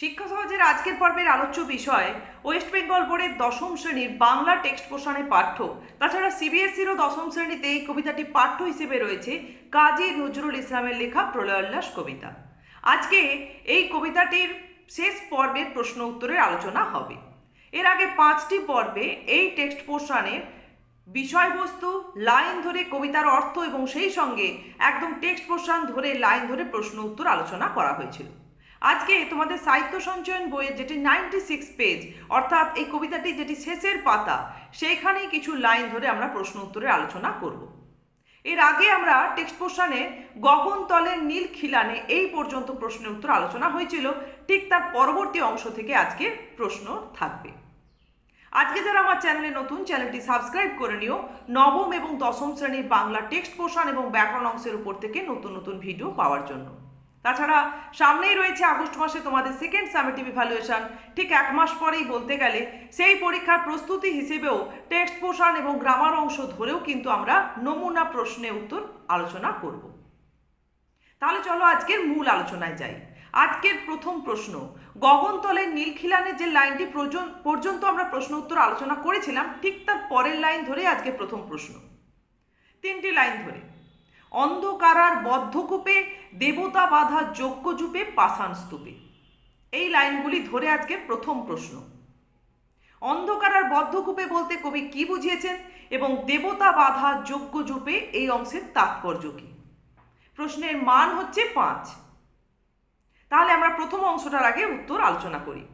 শিক্ষা সহজের আজকের পর্বের আলোচ্য বিষয় ওয়েস্ট বেঙ্গল বোর্ডের দশম শ্রেণির বাংলা টেক্সট পোষণে পাঠ্য। তাছাড়া সিবিএসসিরও দশম শ্রেণীতে এই কবিতাটি পাঠ্য হিসেবে রয়েছে কাজী নজরুল ইসলামের লেখা প্রলয়োল্লাস কবিতা। আজকে এই কবিতাটির শেষ পর্বের প্রশ্ন উত্তরের আলোচনা হবে। এর আগে পাঁচটি পর্বে এই টেক্সট পোর্শনের বিষয়বস্তু, লাইন ধরে কবিতার অর্থ এবং সেই সঙ্গে একদম টেক্সট পোর্শন ধরে, লাইন ধরে প্রশ্ন উত্তর আলোচনা করা হয়েছিল। আজকে তোমাদের সাহিত্য সঞ্চয়ন বইয়ের যেটি নাইনটি সিক্স পেজ অর্থাৎ এই কবিতাটি যেটি শেষের পাতা, সেইখানেই কিছু লাইন ধরে আমরা প্রশ্ন উত্তরের আলোচনা করব। এর আগে আমরা টেক্সট পোর্শনে গগন তলের নীল খিলানে এই পর্যন্ত প্রশ্নের উত্তর আলোচনা হয়েছিল, ঠিক তার পরবর্তী অংশ থেকে আজকে প্রশ্ন থাকবে। আজকে যারা আমার চ্যানেলে নতুন, চ্যানেলটি সাবস্ক্রাইব করে নিও। নবম এবং দশম শ্রেণির বাংলা টেক্সট পোর্শন এবং ব্যাকরণ অংশের উপর থেকে নতুন নতুন ভিডিও পাওয়ার জন্য। তাছাড়া সামনেই রয়েছে আগস্ট মাসে তোমাদের সেকেন্ড সামেটিভ ইভ্যালুয়েশন ঠিক এক মাস পরেই বলতে গেলে সেই পরীক্ষার প্রস্তুতি হিসেবেও টেক্সট পোর্শন এবং গ্রামার অংশ ধরেও কিন্তু আমরা নমুনা প্রশ্নে উত্তর আলোচনা করব। তাহলে চলো আজকের মূল আলোচনায় যাই। আজকের প্রথম প্রশ্ন, গগনতলের নীলখিলানের যে লাইনটি পর্যন্ত আমরা প্রশ্ন উত্তর আলোচনা করেছিলাম, ঠিক তার পরের লাইন ধরে আজকে প্রথম প্রশ্ন। তিনটি লাইন ধরে। অন্ধকারার বদ্ধকূপে, দেবতা বাধা যজ্ঞযূপে পাষাণ স্তূপে। এই লাইনগুলি ধরে আজকে প্রথম প্রশ্ন। অন্ধকার আর বদ্ধকূপে বলতে কবি কি বুঝিয়েছেন এবং দেবতা বাধা যজ্ঞযূপে এই অংশের তাৎপর্য কি? প্রশ্নের মান হচ্ছে পাঁচ। তাহলে আমরা প্রথম অংশটার আগে উত্তর আলোচনা করি।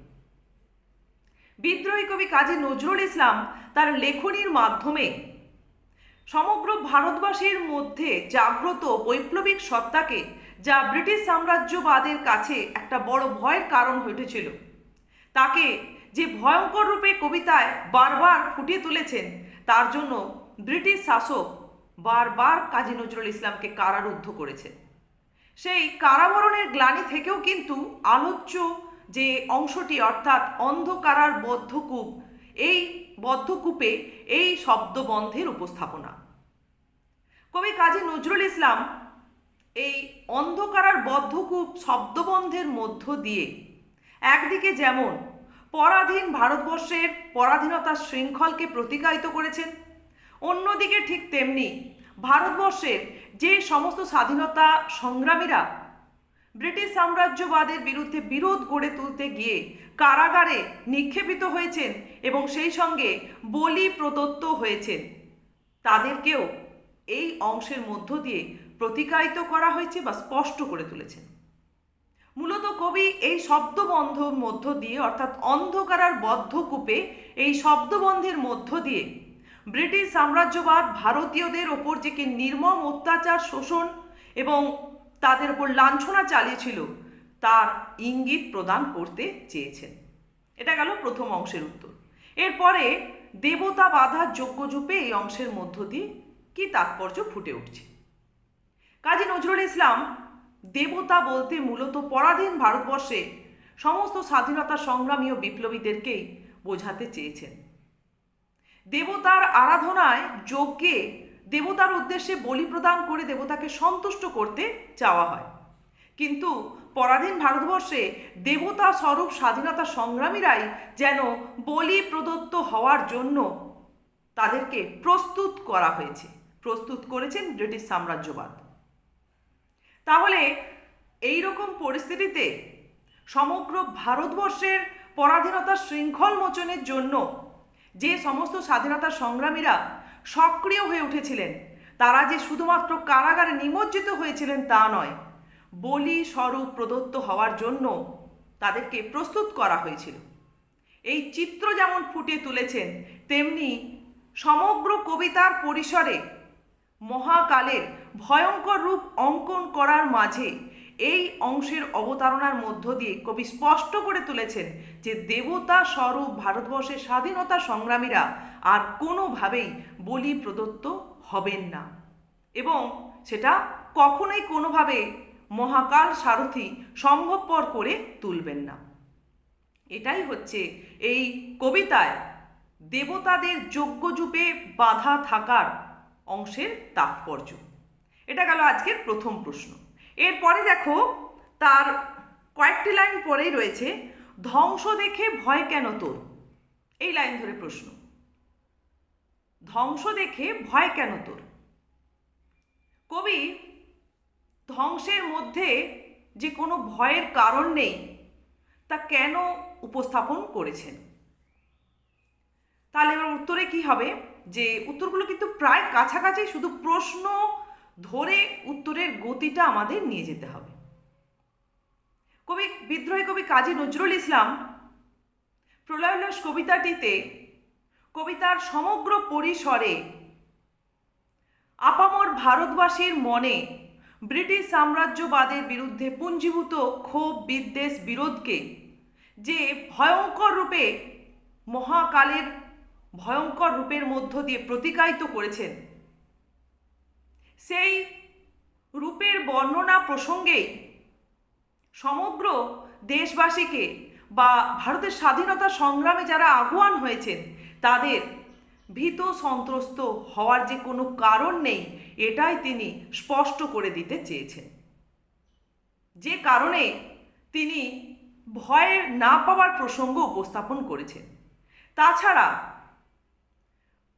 বিদ্রোহী কবি কাজী নজরুল ইসলাম তার লেখনীর মাধ্যমে সমগ্র ভারতবাসীর মধ্যে জাগ্রত বৈপ্লবিক সত্তাকে যা ব্রিটিশ সাম্রাজ্যবাদের কাছে একটা বড় ভয়ের কারণ হয়ে উঠেছিল। তাকে যে ভয়ঙ্কর রূপে কবিতায় বারবার ফুটিয়ে তুলেছেন, তার জন্য ব্রিটিশ শাসক বারবার কাজী নজরুল ইসলামকে কারারুদ্ধ করেছে। সেই কারাবরণের গ্লানি থেকেও কিন্তু আলোচ্য যে অংশটি, অর্থাৎ অন্ধকারার বদ্ধকূপ এই বদ্ধকূপে এই শব্দবন্ধের উপস্থাপনা। কবি কাজী নজরুল ইসলাম এই অন্ধকারার বদ্ধকূপ শব্দবন্ধের মধ্য দিয়ে একদিকে যেমন পরাধীন ভারতবর্ষের পরাধীনতার শৃঙ্খলকে প্রতিকায়িত করেছেন, অন্যদিকে ঠিক তেমনি ভারতবর্ষের যে সমস্ত স্বাধীনতা সংগ্রামীরা ব্রিটিশ সাম্রাজ্যবাদের বিরুদ্ধে বিরোধ গড়ে তুলতে গিয়ে কারাগারে নিক্ষেপিত হয়েছেন এবং সেই সঙ্গে বলি প্রদত্ত হয়েছেন। তাদেরকেও এই অংশের মধ্য দিয়ে প্রতিকায়িত করা হয়েছে বা স্পষ্ট করে তুলেছেন। মূলত কবি এই শব্দবন্ধর মধ্য দিয়ে অর্থাৎ অন্ধকারার বদ্ধকূপে এই শব্দবন্ধের মধ্য দিয়ে ব্রিটিশ সাম্রাজ্যবাদ ভারতীয়দের ওপর যে নির্মম অত্যাচার শোষণ এবং তাদের ওপর লাঞ্ছনা চালিয়েছিল। তার ইঙ্গিত প্রদান করতে চেয়েছেন। এটা গেল প্রথম অংশের উত্তর। এরপরে দেবতা বাধা যজ্ঞযূপে এই অংশের মধ্য দিয়ে কি তাৎপর্য ফুটে উঠছে? কাজী নজরুল ইসলাম, দেবতা বলতে মূলত পরাধীন ভারতবর্ষে সমস্ত স্বাধীনতা সংগ্রামী ও বিপ্লবীদেরকেই বোঝাতে চেয়েছেন। দেবতার আরাধনায় যজ্ঞে দেবতার উদ্দেশ্যে বলি প্রদান করে দেবতাকে সন্তুষ্ট করতে চাওয়া হয়। কিন্তু পরাধীন ভারতবর্ষে দেবতা স্বরূপ স্বাধীনতা সংগ্রামীরাই যেন বলি প্রদত্ত হওয়ার জন্য তাদেরকে প্রস্তুত করা হয়েছে। প্রস্তুত করেছেন ব্রিটিশ সাম্রাজ্যবাদ। তাহলে এই রকম পরিস্থিতিতে সমগ্র ভারতবর্ষের পরাধীনতা শৃঙ্খল মোচনের জন্য যে সমস্ত স্বাধীনতা সংগ্রামীরা সক্রিয় হয়ে উঠেছিলেন। তারা যে শুধুমাত্র কারাগারে নিমজ্জিত হয়েছিলেন তা নয়, বলি স্বরূপ প্রদত্ত হওয়ার জন্য তাদেরকে প্রস্তুত করা হয়েছিল। এই চিত্র যেমন ফুটিয়ে তুলেছেন, তেমনি সমগ্র কবিতার পরিসরে মহাকালের ভয়ঙ্কর রূপ অঙ্কন করার মাঝে এই অংশের অবতারণার মধ্য দিয়ে কবি স্পষ্ট করে তুলেছেন যে দেবতা স্বরূপ ভারতবর্ষের স্বাধীনতা সংগ্রামীরা আর কোনোভাবেই বলি প্রদত্ত হবেন না। এবং সেটা কখনোই কোনোভাবে মহাকাল সারথি সম্ভবপর করে তুলবেন না। এটাই হচ্ছে এই কবিতায় দেবতাদের যজ্ঞযূপে বাধা থাকার অংশের তাৎপর্য। এটা গেল আজকের প্রথম প্রশ্ন। এরপরে দেখো, তার কয়েকটি লাইন পরেই রয়েছে, ধ্বংস দেখে ভয় কেন তোর? এই লাইন ধরে প্রশ্ন। ধ্বংস দেখে ভয় কেন তোর? কবি, ধ্বংসের মধ্যে যে কোনো ভয়ের কারণ নেই, তা কেন উপস্থাপন করেছেন? তাহলে এবার উত্তরে কি হবে? যে উত্তরগুলো কিন্তু প্রায় কাছাকাছি, শুধু প্রশ্ন ধরে উত্তরের গতিটা আমাদের নিয়ে যেতে হবে। কবি, বিদ্রোহী কবি কাজী নজরুল ইসলাম প্রলয়োল্লাস কবিতাটিতে কবিতার সমগ্র পরিসরে আপামর ভারতবাসীর মনে ব্রিটিশ সাম্রাজ্যবাদের বিরুদ্ধে পুঞ্জীভূত ক্ষোভ বিদ্বেষ বিরোধকে যে ভয়ঙ্কর রূপে, মহাকালের ভয়ঙ্কর রূপের মধ্য দিয়ে প্রতিকায়িত করেছেন সেই রূপের বর্ণনা প্রসঙ্গেই সমগ্র দেশবাসীকে বা ভারতের স্বাধীনতা সংগ্রামে যারা আগুয়ান হয়েছেন, তাদের ভীত সন্ত্রস্ত হওয়ার যে কোনো কারণ নেই, এটাই তিনি স্পষ্ট করে দিতে চেয়েছেন। যে কারণে তিনি ভয়ের না পাওয়ার প্রসঙ্গ উপস্থাপন করেছেন। তাছাড়া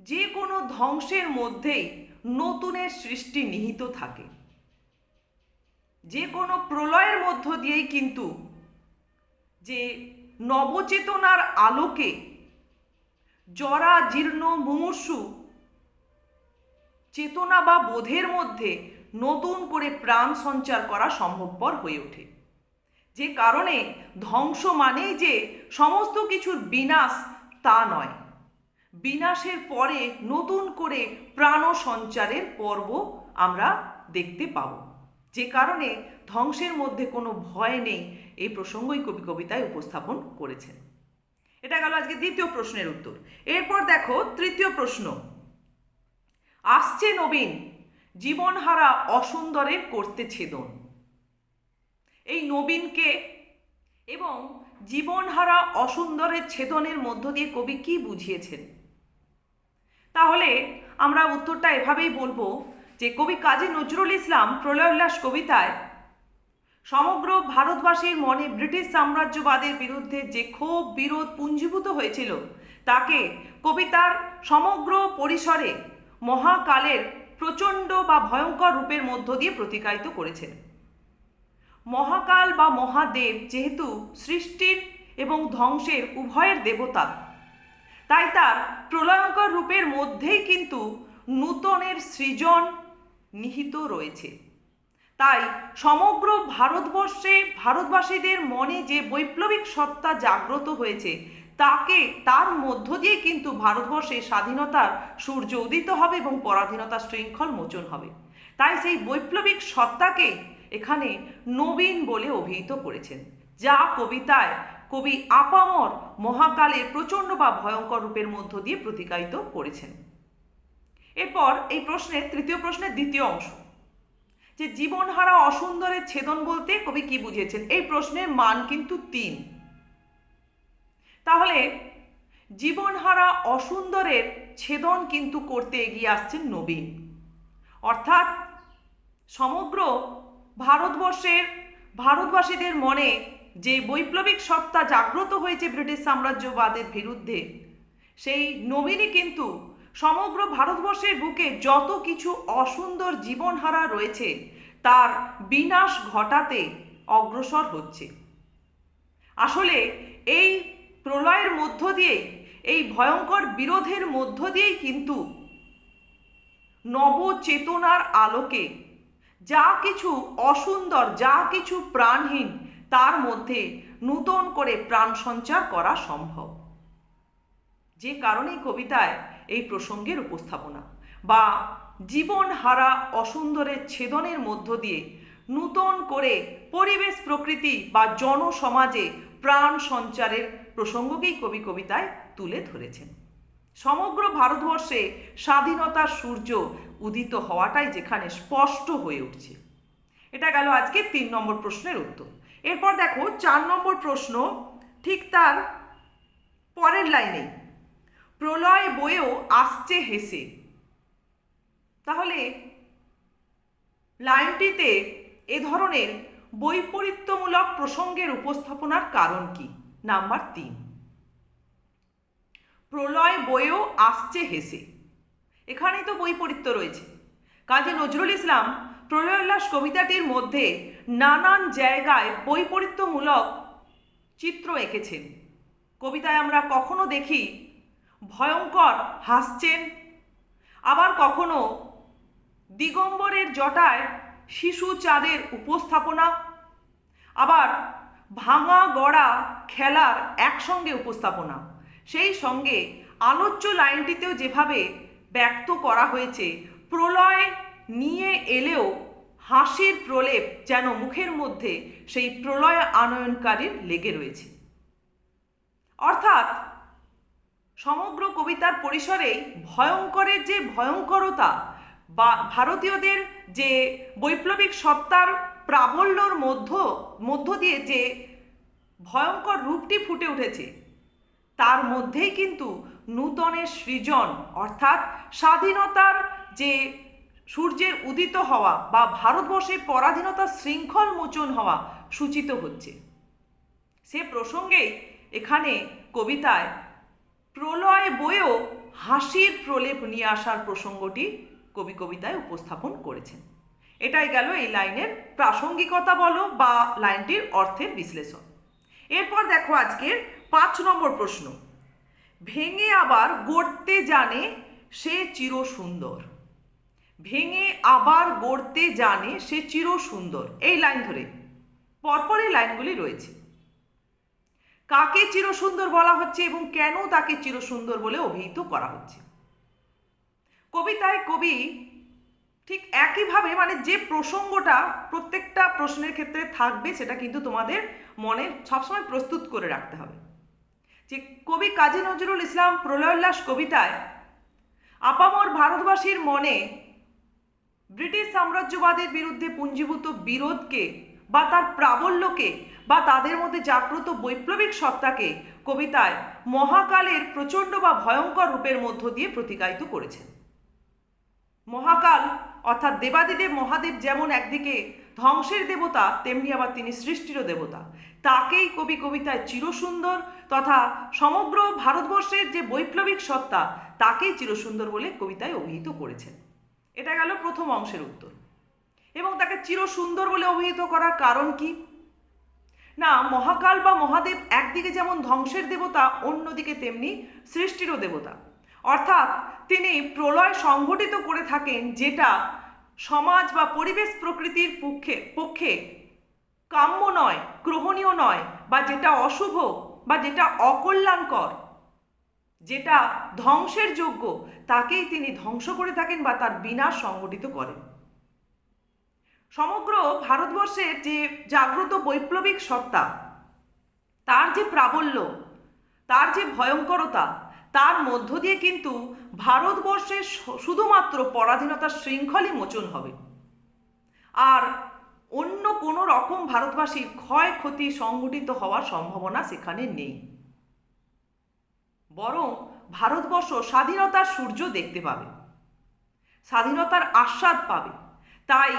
যে কোনো ধ্বংসের মধ্যেই নতুনের সৃষ্টি নিহিত থাকে। যে কোনো প্রলয়ের মধ্য দিয়েই কিন্তু যে নবচেতনার আলোকে জরা জীর্ণ মুমূর্ষু চেতনা বা বোধের মধ্যে নতুন করে প্রাণ সঞ্চার করা সম্ভবপর হয়ে ওঠে। যে কারণে ধ্বংস মানেই যে সমস্ত কিছুর বিনাশ তা নয়। বিনাশের পরে নতুন করে প্রাণ সঞ্চারের পর্ব আমরা দেখতে পাব। যে কারণে ধ্বংসের মধ্যে কোনো ভয় নেই এই প্রসঙ্গই কবি কবিতায় উপস্থাপন করেছেন। এটা গেল আজকে দ্বিতীয় প্রশ্নের উত্তর। এরপর দেখো তৃতীয় প্রশ্ন। আসছে নবীন, জীবনহারা অসুন্দরের করতে ছেদন। এই নবীনকে এবং জীবনহারা অসুন্দরের ছেদনের মধ্য দিয়ে কবি কি বুঝিয়েছেন? তাহলে আমরা উত্তরটা এভাবেই বলব যে কবি কাজী নজরুল ইসলাম প্রলয়োল্লাস কবিতায়, সমগ্র ভারতবাসীর মনে ব্রিটিশ সাম্রাজ্যবাদের বিরুদ্ধে যে ক্ষোভ বিরোধ পুঞ্জীভূত হয়েছিল, তাকে কবিতার সমগ্র পরিসরে মহাকালের প্রচণ্ড বা ভয়ঙ্কর রূপের মধ্য দিয়ে প্রতিকায়িত করেছেন মহাকাল বা মহাদেব যেহেতু সৃষ্টির এবং ধ্বংসের উভয়ের দেবতা তাই তার প্রলয়ঙ্কর রূপের মধ্যেই কিন্তু নূতনের সৃজন নিহিত রয়েছে। তাই সমগ্র ভারতবর্ষে ভারতবাসীদের মনে যে বৈপ্লবিক সত্তা জাগ্রত হয়েছে, তাকে তার মধ্য দিয়ে কিন্তু ভারতবর্ষে স্বাধীনতার সূর্য উদিত হবে এবং পরাধীনতার শৃঙ্খল মোচন হবে। তাই সেই বৈপ্লবিক সত্তাকে এখানে নবীন বলে অভিহিত করেছেন, যা কবিতায় কবি আপামর মহাকালের প্রচণ্ড বা ভয়ঙ্কর রূপের মধ্য দিয়ে প্রতিকায়িত করেছেন। এরপর এই প্রশ্নের তৃতীয় প্রশ্নের দ্বিতীয় অংশ। যে জীবনহারা অসুন্দরের ছেদন বলতে কবি কি বুঝিয়েছেন? এই প্রশ্নের মান কিন্তু তিন। তাহলে জীবনহারা অসুন্দরের ছেদন কিন্তু করতে এগিয়ে আসছেন নবীন। অর্থাৎ সমগ্র ভারতবর্ষের ভারতবাসীদের মনে যে বৈপ্লবিক সত্তা জাগ্রত হয়েছে ব্রিটিশ সাম্রাজ্যবাদের বিরুদ্ধে, সেই নবীনই কিন্তু সমগ্র ভারতবর্ষের বুকে যত কিছু অসুন্দর জীবনহারা রয়েছে, তার বিনাশ ঘটাতে অগ্রসর হচ্ছে। আসলে এই প্রলয়ের মধ্য দিয়ে এই ভয়ঙ্কর বিরোধের মধ্য দিয়েই কিন্তু নবচেতনার আলোকে যা কিছু অসুন্দর, যা কিছু প্রাণহীন তার মধ্যে নূতন করে প্রাণ সঞ্চার করা সম্ভব। যে কারণেই কবিতায় এই প্রসঙ্গের উপস্থাপনা বা জীবন হারা অসুন্দরের ছেদনের মধ্য দিয়ে নূতন করে পরিবেশ, প্রকৃতি বা জনসমাজে প্রাণ সঞ্চারের প্রসঙ্গকেই কবি কবিতায় তুলে ধরেছেন। সমগ্র ভারতবর্ষে স্বাধীনতার সূর্য উদিত হওয়াটাই যেখানে স্পষ্ট হয়ে উঠছে। এটা গেল আজকে তিন নম্বর প্রশ্নের উত্তর। এরপর দেখো, চার নম্বর প্রশ্ন, ঠিক তার পরের লাইনে, প্রলয় বয়েও আসছে হেসে। তাহলে লাইনটিতে এ ধরনের বৈপরীত্যমূলক প্রসঙ্গের উপস্থাপনার কারণ কি? নাম্বার তিন। প্রলয় বয়েও আসছে হেসে। এখানেই তো বৈপরীত্য রয়েছে। কাজী নজরুল ইসলাম প্রলয়োল্লাস কবিতাটির মধ্যে নানান জায়গায় বৈপরীত্যমূলক চিত্র এঁকেছেন। কবিতায় আমরা কখনো দেখি ভয়ঙ্কর হাসছেন, আবার কখনো দিগম্বরের জটায় শিশু চাঁদের উপস্থাপনা, আবার ভাঙা গড়া খেলার একসঙ্গে উপস্থাপনা। সেই সঙ্গে আলোচ্য লাইনটিতেও যেভাবে ব্যক্ত করা হয়েছে, প্রলয় নিয়ে এলেও হাসির প্রলেপ যেন মুখের মধ্যে সেই প্রলয় আনয়নকারীর লেগে রয়েছে। অর্থাৎ সমগ্র কবিতার পরিসরে ভয়ঙ্করের যে ভয়ঙ্করতা বা ভারতীয়দের যে বৈপ্লবিক সত্তার প্রাবল্যর মধ্য মধ্য দিয়ে যে ভয়ঙ্কর রূপটি ফুটে উঠেছে, তার মধ্যেই কিন্তু নূতনের সৃজন অর্থাৎ স্বাধীনতার যে সূর্যের উদিত হওয়া বা ভারতবর্ষে পরাধীনতার শৃঙ্খল মোচন হওয়া সূচিত হচ্ছে। সে প্রসঙ্গেই এখানে কবিতায় প্রলয় বয়েও হাসির প্রলেপ নিয়ে আসার প্রসঙ্গটি কবি কবিতায় উপস্থাপন করেছেন। এটাই গেল এই লাইনের প্রাসঙ্গিকতা বলো বা লাইনটির অর্থের বিশ্লেষণ। এরপর দেখো আজকের পাঁচ নম্বর প্রশ্ন। ভেঙে আবার গড়তে জানে সে চির সুন্দর ভেঙে আবার গড়তে জানে সে চির সুন্দর এই লাইন ধরে। পরপর এই লাইনগুলি রয়েছে। কাকে চিরসুন্দর বলা হচ্ছে এবং কেন তাকে চিরসুন্দর বলে অভিহিত করা হচ্ছে? কবিতায় কবি ঠিক একইভাবে মানে যে প্রসঙ্গটা প্রত্যেকটা প্রশ্নের ক্ষেত্রে থাকবে সেটা কিন্তু তোমাদের মনে সবসময় প্রস্তুত করে রাখতে হবে। যে কবি কাজী নজরুল ইসলাম প্রলয়োল্লাস কবিতায়, আপামর ভারতবাসীর মনে ব্রিটিশ সাম্রাজ্যবাদের বিরুদ্ধে পুঞ্জীভূত বিরোধকে বা তার প্রাবল্যকে বা তাদের মধ্যে জাগ্রত বৈপ্লবিক সত্তাকে কবিতায় মহাকালের প্রচণ্ড বা ভয়ঙ্কর রূপের মধ্য দিয়ে প্রতিকায়িত করেছেন। মহাকাল অর্থাৎ দেবাদিদেব মহাদেব যেমন একদিকে ধ্বংসের দেবতা, তেমনি আবার তিনি সৃষ্টিরও দেবতা। তাকেই কবি কবিতায় চিরসুন্দর তথা সমগ্র ভারতবর্ষের যে বৈপ্লবিক সত্তা, তাকেই চিরসুন্দর বলে কবিতায় অভিহিত করেছেন। এটা গেল প্রথম অংশের উত্তর। এবং তাকে চিরসুন্দর বলে অভিহিত করার কারণ কি? না, মহাকাল বা মহাদেব একদিকে যেমন ধ্বংসের দেবতা, অন্যদিকে তেমনি সৃষ্টিরও দেবতা। অর্থাৎ তিনি প্রলয় সংঘটিত করে থাকেন যেটা সমাজ বা পরিবেশ প্রকৃতির পক্ষে পক্ষে কাম্য নয়, গ্রহণীয় নয়, বা যেটা অশুভ বা যেটা অকল্যাণকর। যেটা ধ্বংসের যোগ্য, তাকেই তিনি ধ্বংস করে থাকেন বা তার বিনাশ সংগঠিত করেন। সমগ্র ভারতবর্ষের যে জাগ্রত বৈপ্লবিক সত্তা, তার যে প্রাবল্য, তার যে ভয়ঙ্করতা, তার মধ্য দিয়ে কিন্তু ভারতবর্ষের শুধুমাত্র পরাধীনতার শৃঙ্খলই মোচন হবে। আর অন্য কোনো রকম ভারতবাসীর ক্ষয়ক্ষতি সংঘটিত হওয়ার সম্ভাবনা সেখানে নেই। বরং ভারতবর্ষ স্বাধীনতার সূর্য দেখতে পাবে, স্বাধীনতার আস্বাদ পাবে। তাই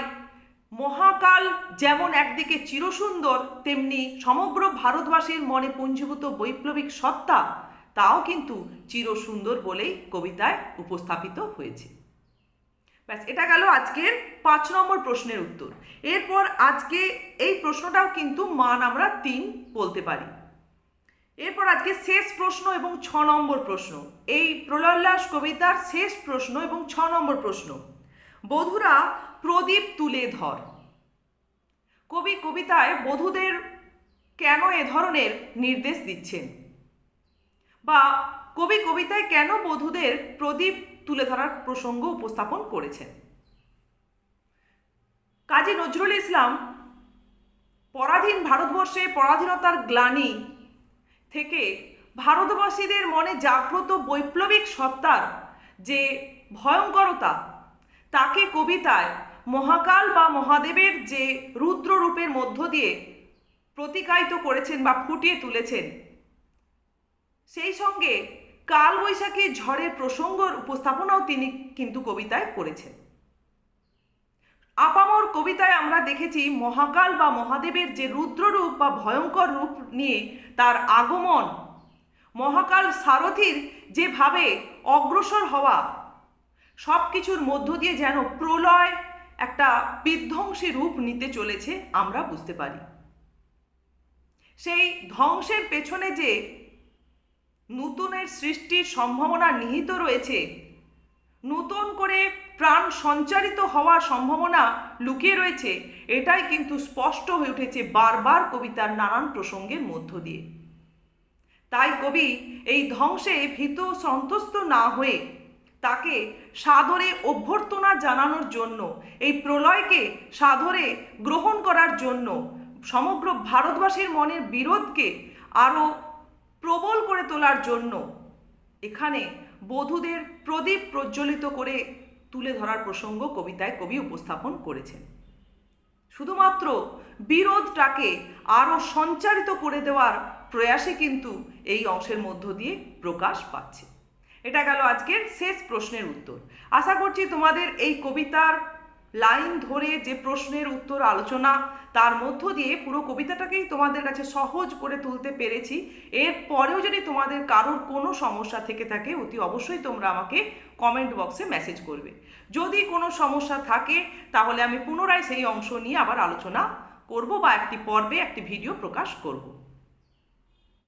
মহাকাল যেমন একদিকে চিরসুন্দর, তেমনি সমগ্র ভারতবাসীর মনে পুঞ্জীভূত বৈপ্লবিক সত্তা, তাও কিন্তু চিরসুন্দর বলেই কবিতায় উপস্থাপিত হয়েছে। ব্যাস, এটা গেল আজকের পাঁচ নম্বর প্রশ্নের উত্তর। এরপর আজকে এই প্রশ্নটাও কিন্তু মান আমরা তিন বলতে পারি। এরপর আজকে শেষ প্রশ্ন এবং ছ নম্বর প্রশ্ন। এই প্রলয়োল্লাস কবিতার শেষ প্রশ্ন এবং ছ নম্বর প্রশ্ন। বধুরা প্রদীপ তুলে ধর। কবি কবিতায় বধূদের কেন এ ধরনের নির্দেশ দিচ্ছেন? বা কবি কবিতায় কেন বধূদের প্রদীপ তুলে ধরার প্রসঙ্গ উপস্থাপন করেছেন? কাজী নজরুল ইসলাম পরাধীন ভারতবর্ষে পরাধীনতার গ্লানি থেকে ভারতবাসীদের মনে জাগ্রত বৈপ্লবিক সত্তার যে ভয়ঙ্করতা, তাকে কবিতায় মহাকাল বা মহাদেবের যে রুদ্র রূপের মধ্য দিয়ে প্রতিকায়িত করেছেন বা ফুটিয়ে তুলেছেন, সেই সঙ্গে কাল বৈশাখী ঝড়ের প্রসঙ্গর উপস্থাপনাও তিনি কিন্তু কবিতায় করেছেন। আপামর কবিতায় আমরা দেখেছি মহাকাল বা মহাদেবের যে রুদ্ররূপ বা ভয়ঙ্কর রূপ নিয়ে তার আগমন। মহাকাল সারথীর যেভাবে অগ্রসর হওয়া সব কিছুর মধ্য দিয়ে যেন প্রলয়, একটা বিধ্বংসী রূপ নিতে চলেছে আমরা বুঝতে পারি। সেই ধ্বংসের পেছনে যে নূতনের সৃষ্টির সম্ভাবনা নিহিত রয়েছে, নতুন করে প্রাণ সঞ্চারিত হওয়ার সম্ভাবনা লুকিয়ে রয়েছে। এটাই কিন্তু স্পষ্ট হয়ে উঠেছে বারবার কবিতার নানান প্রসঙ্গের মধ্য দিয়ে। তাই কবি এই ধ্বংসে ভীত সন্তুষ্ট না হয়ে তাকে সাদরে অভ্যর্থনা জানানোর জন্য, এই প্রলয়কে সাদরে গ্রহণ করার জন্য, সমগ্র ভারতবাসীর মনের বিরোধকে আরও প্রবল করে তোলার জন্য এখানে বধূদের প্রদীপ প্রজ্বলিত করে তুলে ধরার প্রসঙ্গ কবিতায় কবি উপস্থাপন করেছেন। শুধুমাত্র বিরোধটাকে আরও সঞ্চারিত করে দেওয়ার প্রয়াসে কিন্তু এই অংশের মধ্য দিয়ে প্রকাশ পাচ্ছে। এটা গেল আজকের শেষ প্রশ্নের উত্তর। আশা করছি তোমাদের এই কবিতার লাইন ধরে যে প্রশ্নের উত্তর আলোচনা, তার মধ্য দিয়ে পুরো কবিতাটাকেই তোমাদের কাছে সহজ করে তুলতে পেরেছি। এর পরেও যদি তোমাদের কারোর কোনো সমস্যা থেকে থাকে, অতি অবশ্যই তোমরা আমাকে কমেন্ট বক্সে মেসেজ করবে। যদি কোনো সমস্যা থাকে, তাহলে আমি পুনরায় সেই অংশ নিয়ে আবার আলোচনা করব বা একটি পর্বে একটি ভিডিও প্রকাশ করব।